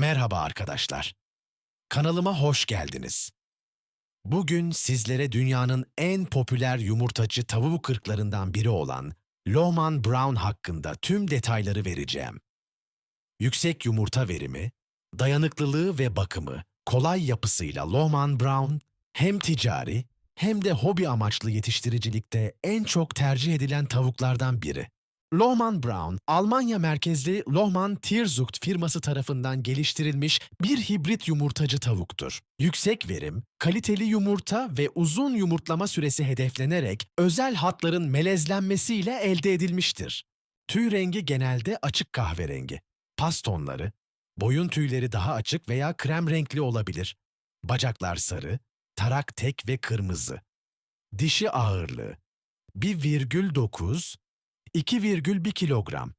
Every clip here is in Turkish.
Merhaba arkadaşlar. Kanalıma hoş geldiniz. Bugün sizlere dünyanın en popüler yumurtacı tavuk ırklarından biri olan Lohman Brown hakkında tüm detayları vereceğim. Yüksek yumurta verimi, dayanıklılığı ve bakımı, kolay yapısıyla Lohman Brown hem ticari hem de hobi amaçlı yetiştiricilikte en çok tercih edilen tavuklardan biri. Lohmann Brown, Almanya merkezli Lohmann Tierzucht firması tarafından geliştirilmiş bir hibrit yumurtacı tavuktur. Yüksek verim, kaliteli yumurta ve uzun yumurtlama süresi hedeflenerek özel hatların melezlenmesiyle elde edilmiştir. Tüy rengi genelde açık kahverengi. Pas tonları, boyun tüyleri daha açık veya krem renkli olabilir. Bacaklar sarı, tarak tek ve kırmızı. Dişi ağırlığı 1,9 2,1 kilogram.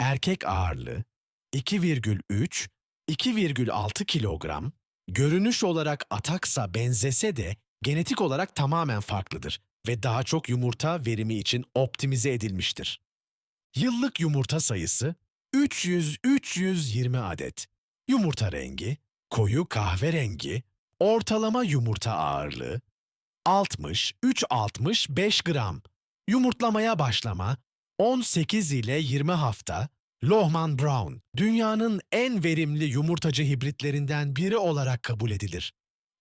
Erkek ağırlığı 2,3 2,6 kilogram. Görünüş olarak ataksa benzese de genetik olarak tamamen farklıdır ve daha çok yumurta verimi için optimize edilmiştir. Yıllık yumurta sayısı 300-320 adet. Yumurta rengi koyu kahverengi, ortalama yumurta ağırlığı 60 365 gram. Yumurtlamaya başlama 18 ile 20 hafta Lohman Brown dünyanın en verimli yumurtacı hibritlerinden biri olarak kabul edilir.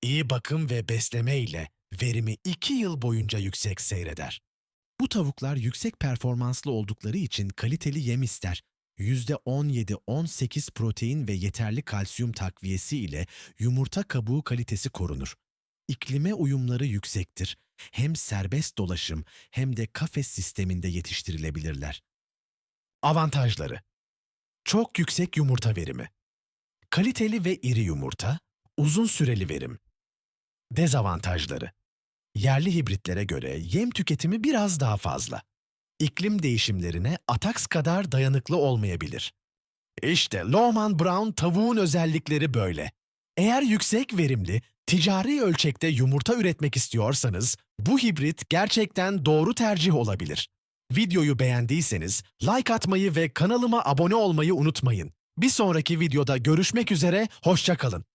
İyi bakım ve besleme ile verimi 2 yıl boyunca yüksek seyreder. Bu tavuklar yüksek performanslı oldukları için kaliteli yem ister. %17-18 protein ve yeterli kalsiyum takviyesi ile yumurta kabuğu kalitesi korunur. İklime uyumları yüksektir. Hem serbest dolaşım hem de kafes sisteminde yetiştirilebilirler. Avantajları Çok yüksek yumurta verimi. Kaliteli ve iri yumurta, uzun süreli verim. Dezavantajları Yerli hibritlere göre yem tüketimi biraz daha fazla. İklim değişimlerine Atax kadar dayanıklı olmayabilir. İşte Lohmann Brown tavuğun özellikleri böyle. Eğer yüksek verimli, ticari ölçekte yumurta üretmek istiyorsanız bu hibrit gerçekten doğru tercih olabilir. Videoyu beğendiyseniz like atmayı ve kanalıma abone olmayı unutmayın. Bir sonraki videoda görüşmek üzere, hoşça kalın.